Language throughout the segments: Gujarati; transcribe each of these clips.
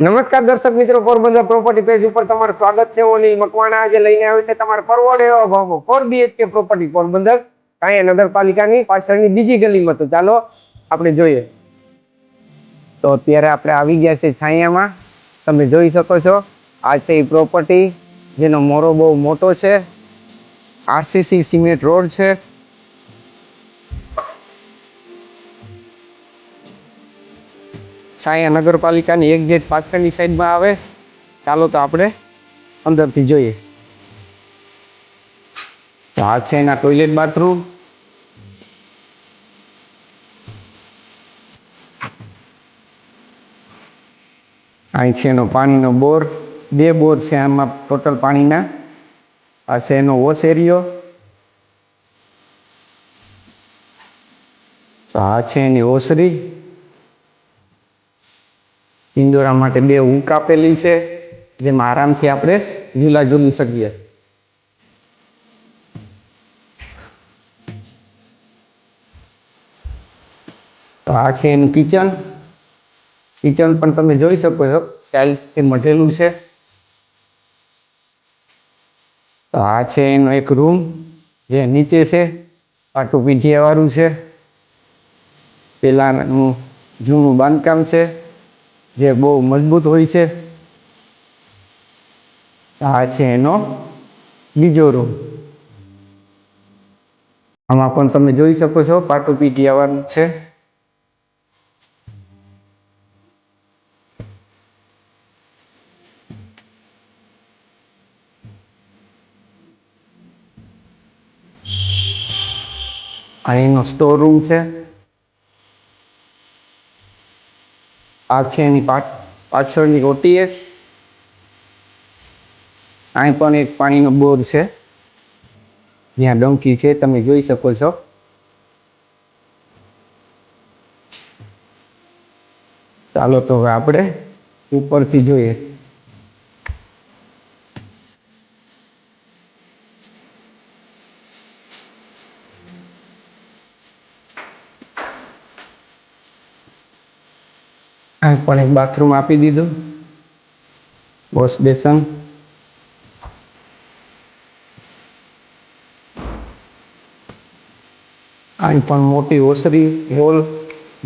નમસ્કાર દર્શક મિત્રો, પોરબંદર પ્રોપર્ટી પેજ ઉપર તમારું સ્વાગત છે. ઓલી મકવાણા આજે લઈને આવ્યો છે તમારે પરવડ એવા ભાવમાં ફોર બીએચકે પ્રોપર્ટી પોરબંદર. કાંઈ નગરપાલિકાની પાછળની બીજી ગલીમાં તો ચાલો આપણે જોઈએ. તો અત્યારે આપણે આવી ગયા છે છાયામાં. તમે જોઈ શકો છો, આ છે એ પ્રોપર્ટી જેનો મોરો બહુ મોટો છે. આરસીસી સિમેન્ટ રોડ છે. છાયા નગરપાલિકાની એક ગેટ પાછળની સાઈડમાં આવે. ચાલો તો આપણે અંદરથી જોઈએ. તો આ છે એના ટોયલેટ બાથરૂમ અહીં છે એનો પાણીનો બોર. બે બોર છે આમાં ટોટલ પાણીના. આ છે એનો વોશ એરિયો તો આ છે એની ઓસરી ઇન્દોરા માટે બે ઊંક આપેલી છે, જેમાં આરામથી આપણે ઝૂલા ઝૂલી શકીએ. તો આ છે એનું કિચન. કિચન પણ તમે જોઈ શકો છો, ટાઇલ્સથી મઢેલું છે. તો આ છે એનો એક રૂમ, જે નીચે છે પાટું પીઠિયાવાળું છે. પેલાનું જૂનું બાંધકામ છે. જે બહુ મજબૂત હોય છે. આ છે એનો બીજો રૂમ. આમાં પણ તમે જોઈ શકો છો, પાટું પીટી આવવાનું છે. અહીંનો સ્ટોર રૂમ છે. આ છે એની પાછળની ઓટીએસ અહીં પણ એક પાણીનો બોર છે. જ્યાં ડંકી છે, તમે જોઈ શકો છો. ચાલો તો હવે આપણે ઉપરથી જોઈએ. અહીં પણ એક બાથરૂમ આપી દીધું. વોશ બેસન અહીં પણ મોટી ઓસરી હોલ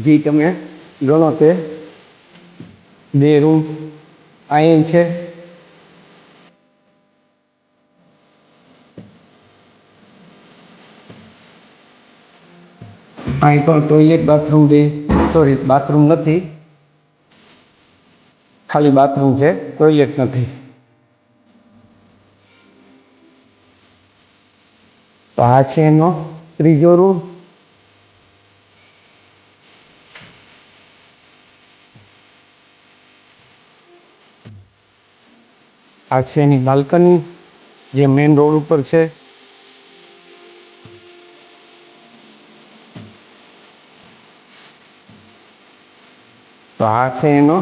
જે તમે ગણો તે બે રૂમ અહીં છે. અહીં પણ ટોયલેટ બાથરૂમ બે સોરી બાથરૂમ નથી. ખાલી બાથરૂમ છે ટોયલેટ નથી. તો આ છે એનો ત્રીજો રૂમ આ છે એની બાલ્કની, જે મેઇન રોડ ઉપર છે. તો આ છે એનો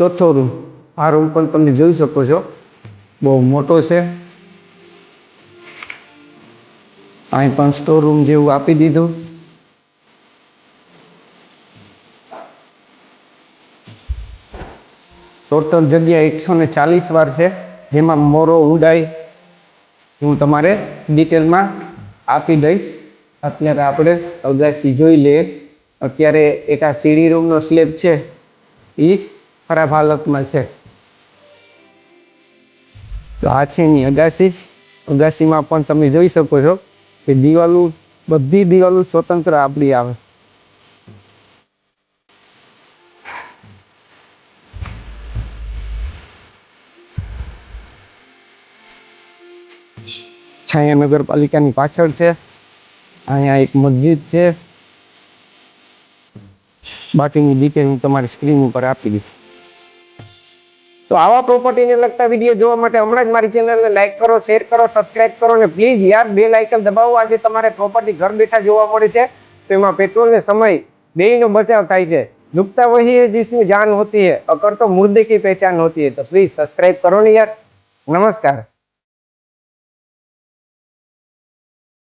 ચોથો રૂમ. આ રૂમ પણ તમે જોઈ શકો છો. બહુ મોટો છે. અહીં પણ સ્ટોર રૂમ જેવું આપી દીધું. ટોટલ જગ્યા એકસો ને ચાલીસ વાર છે. જેમાં મોરો ઉડાય હું તમારે ડિટેલમાં આપી દઈશ. અત્યારે આપણે અગાસી જોઈ લઈએ. અત્યારે એક આ સીડી રૂમનો સ્લેબ છે. એ ખરાબ હાલતમાં છે તો આ છે એની અગાસી અગાસીમાં પણ તમે જોઈ શકો છો કે દિવાલો બધી દિવાલો સ્વતંત્ર આપણી આવે છાયા નગરપાલિકાની પાછળ છે અહીંયા એક મસ્જિદ છે બાકીની ડિટેલ હું તમારી સ્ક્રીન ઉપર આપી દઈશ તો આવા પ્રોપર્ટીને લગતા વીડિયો જોવા માટે હમણાં જ મારી ચેનલને લાઇક કરો શેર કરો સબસ્ક્રાઇબ કરો અને પ્લીઝ યાર બે આઇકન દબાવો. આજે તમારે પ્રોપર્ટી ઘર બેઠા જોવા મળે છે, તો એમાં પેટ્રોલને સમય, બેયનો બચાવ થાય છે. ડૂબતા વહી હે જાન હોતી હે અકર તો મુર્દે કી પહેચાન હોતી હે. તો પ્લીઝ સબસ્ક્રાઇબ કરો ને યાર. નમસ્કાર.